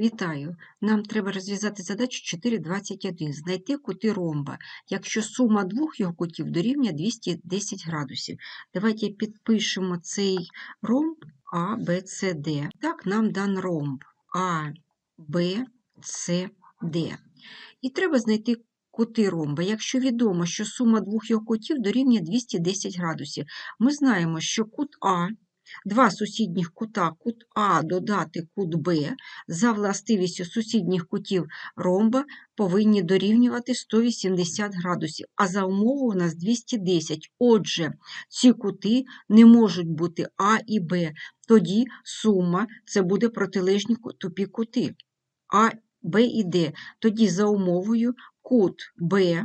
Вітаю! Нам треба розв'язати задачу 4.21. Знайти кути ромба, якщо сума двох його кутів дорівнює 210 градусів. Давайте підпишемо цей ромб А, Б, С, Д. Так, нам дан ромб А, Б, С, Д. І треба знайти кути ромба. Якщо відомо, що сума двох його кутів дорівнює 210 градусів, ми знаємо, що кут А Два сусідніх кута кут А додати кут Б за властивістю сусідніх кутів ромба повинні дорівнювати 180 градусів, а за умовою у нас 210. Отже, ці кути не можуть бути А і Б. Тоді сума це буде протилежні тупі кути А, Б і Д. Тоді за умовою кут Б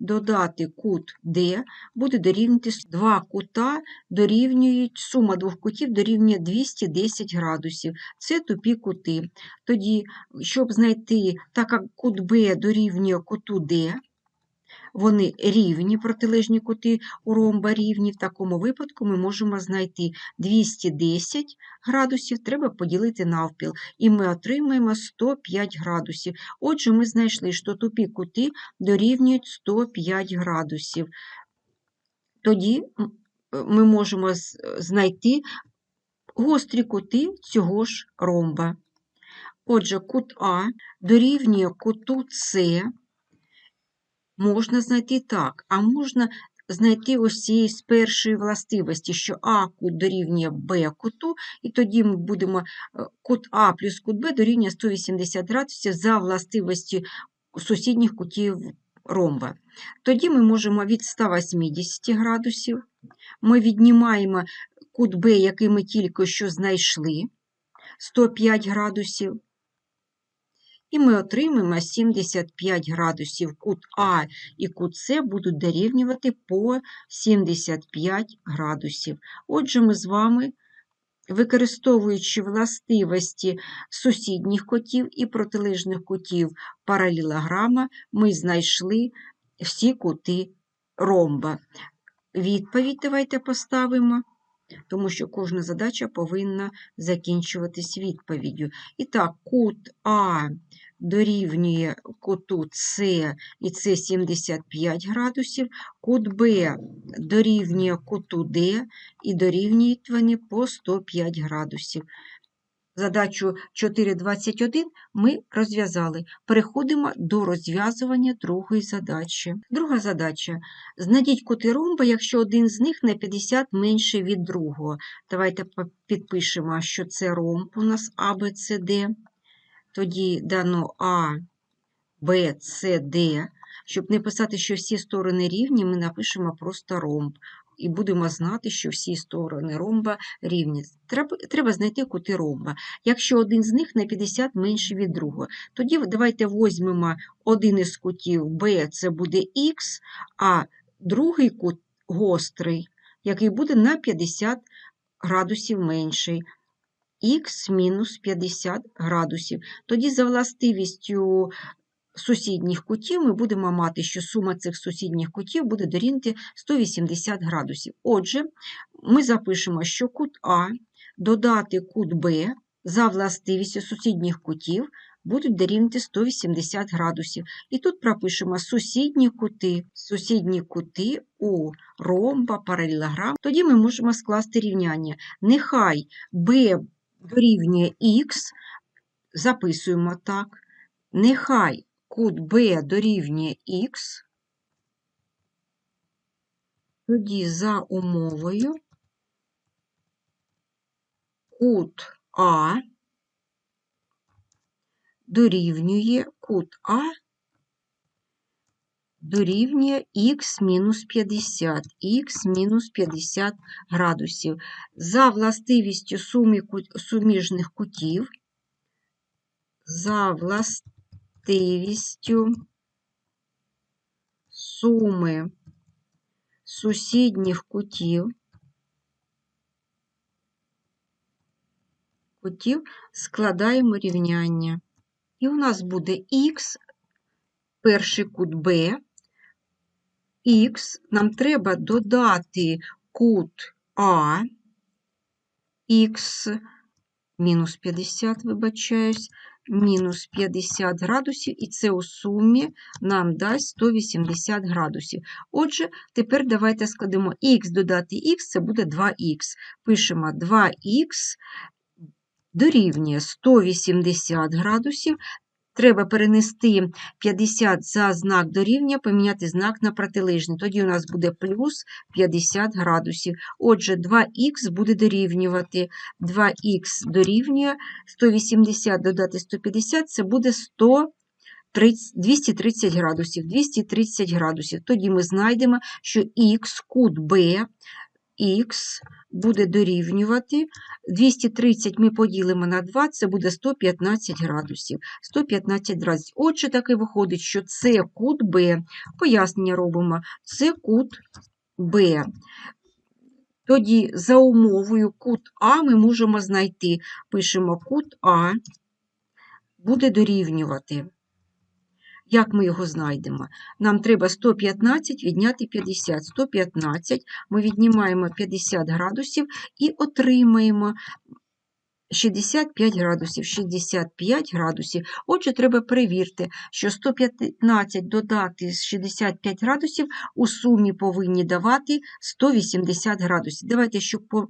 додати кут D буде дорівнювати два кута дорівнюють, сума двох кутів дорівнює 210 градусів. Це тупі кути. Тоді, щоб знайти, так як кут B дорівнює куту D, вони рівні, протилежні кути у ромба рівні. В такому випадку ми можемо знайти 210 градусів, треба поділити навпіл, і ми отримаємо 105 градусів. Отже, ми знайшли, що тупі кути дорівнюють 105 градусів. Тоді ми можемо знайти гострі кути цього ж ромба. Отже, кут А дорівнює куту С можна знайти так, а можна знайти ось цієї з першої властивості, що А кут дорівнює Б куту, і тоді ми будемо е, кут А плюс кут Б дорівнює 180 градусів за властивості сусідніх кутів ромба. Тоді ми можемо від 180 градусів, ми віднімаємо кут Б, який ми тільки що знайшли, 105 градусів. І ми отримаємо 75 градусів кут А і кут С будуть дорівнювати по 75 градусів. Отже, ми з вами, використовуючи властивості сусідніх кутів і протилежних кутів паралелограма, ми знайшли всі кути ромба. Відповідь давайте поставимо. Тому що кожна задача повинна закінчуватись відповіддю. І так, кут А дорівнює куту С і це 75 градусів, кут Б дорівнює куту Д і дорівнюють вони по 105 градусів. Задачу 4.21 ми розв'язали. Переходимо до розв'язування другої задачі. Друга задача. Знайдіть кути ромба, якщо один з них на 50 менший від другого. Давайте підпишемо, що це ромб у нас А, Б, С, Д. Тоді дано А, Б, С, Д. Щоб не писати, що всі сторони рівні, ми напишемо просто ромб. І будемо знати, що всі сторони ромба рівні. Треба треба знайти кути ромба. Якщо один з них на 50 менший від другого, тоді давайте візьмемо один із кутів Б, це буде Х, а другий кут гострий, який буде на 50 градусів менший х мінус 50 градусів. Тоді за властивістю сусідніх кутів ми будемо мати, що сума цих сусідніх кутів буде дорівнювати 180 градусів. Отже, ми запишемо, що кут А додати кут Б за властивістю сусідніх кутів будуть дорівнювати 180 градусів. І тут пропишемо сусідні кути, сусідні кути у ромба, паралелограм. Тоді ми можемо скласти рівняння. Нехай Б дорівнює х, записуємо так, нехай кут Б дорівнює х, тоді за умовою кут А дорівнює кут А дорівнює х мінус 50, х мінус 50 градусів. За властивістю суми, суміжних кутів, за властивістю суми сусідніх кутів, кутів складаємо рівняння. І у нас буде х, перший кут Б, х, нам треба додати кут А, х мінус 50, вибачаюсь, мінус 50 градусів, і це у сумі нам дасть 180 градусів. Отже, тепер давайте складемо х додати х, це буде 2х. Пишемо 2х дорівнює 180 градусів. Треба перенести 50 за знак дорівнює, поміняти знак на протилежний. Тоді у нас буде плюс 50 градусів. Отже, 2х буде дорівнювати. 2х дорівнює 180 додати 150 це буде 100. 30 230 градусів. 230 градусів. Тоді ми знайдемо, що х, кут Б, х буде дорівнювати 230 ми поділимо на 2, це буде 115 градусів. 115 градусів. Отже, таки виходить, що це кут Б. Пояснення робимо. Це кут Б. Тоді за умовою кут А ми можемо знайти. Пишемо кут А буде дорівнювати. Як ми його знайдемо? Нам треба 115 відняти 50. 115 ми віднімаємо 50 градусів і отримаємо 65 градусів. 65 градусів. Отже, треба перевірити, що 115 додати з 65 градусів у сумі повинні давати 180 градусів. Давайте, щоб по-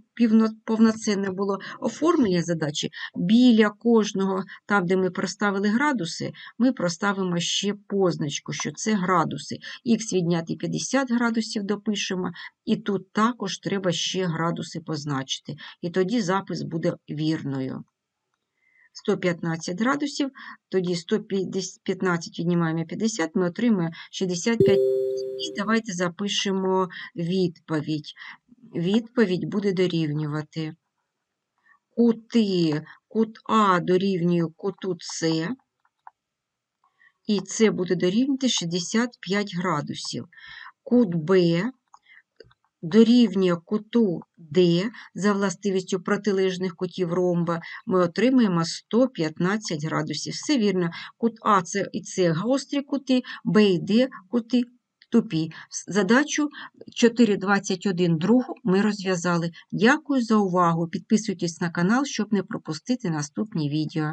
повноцінне було оформлення задачі, біля кожного, там, де ми проставили градуси, ми проставимо ще позначку, що це градуси. Х відняти 50 градусів допишемо, і тут також треба ще градуси позначити. І тоді запис буде вірною. 115 градусів, тоді 115 віднімаємо 50, ми отримаємо 65. І давайте запишемо відповідь. Відповідь буде дорівнювати. Кути, кут А дорівнює куту С, і це буде дорівнювати 65 градусів. Кут Б дорівнює куту D за властивістю протилежних кутів ромба, ми отримаємо 115 градусів. Все вірно. Кут А це і С гострі кути, Б і Д кути тупі. Задачу 4.21 другу ми розв'язали. Дякую за увагу. Підписуйтесь на канал, щоб не пропустити наступні відео.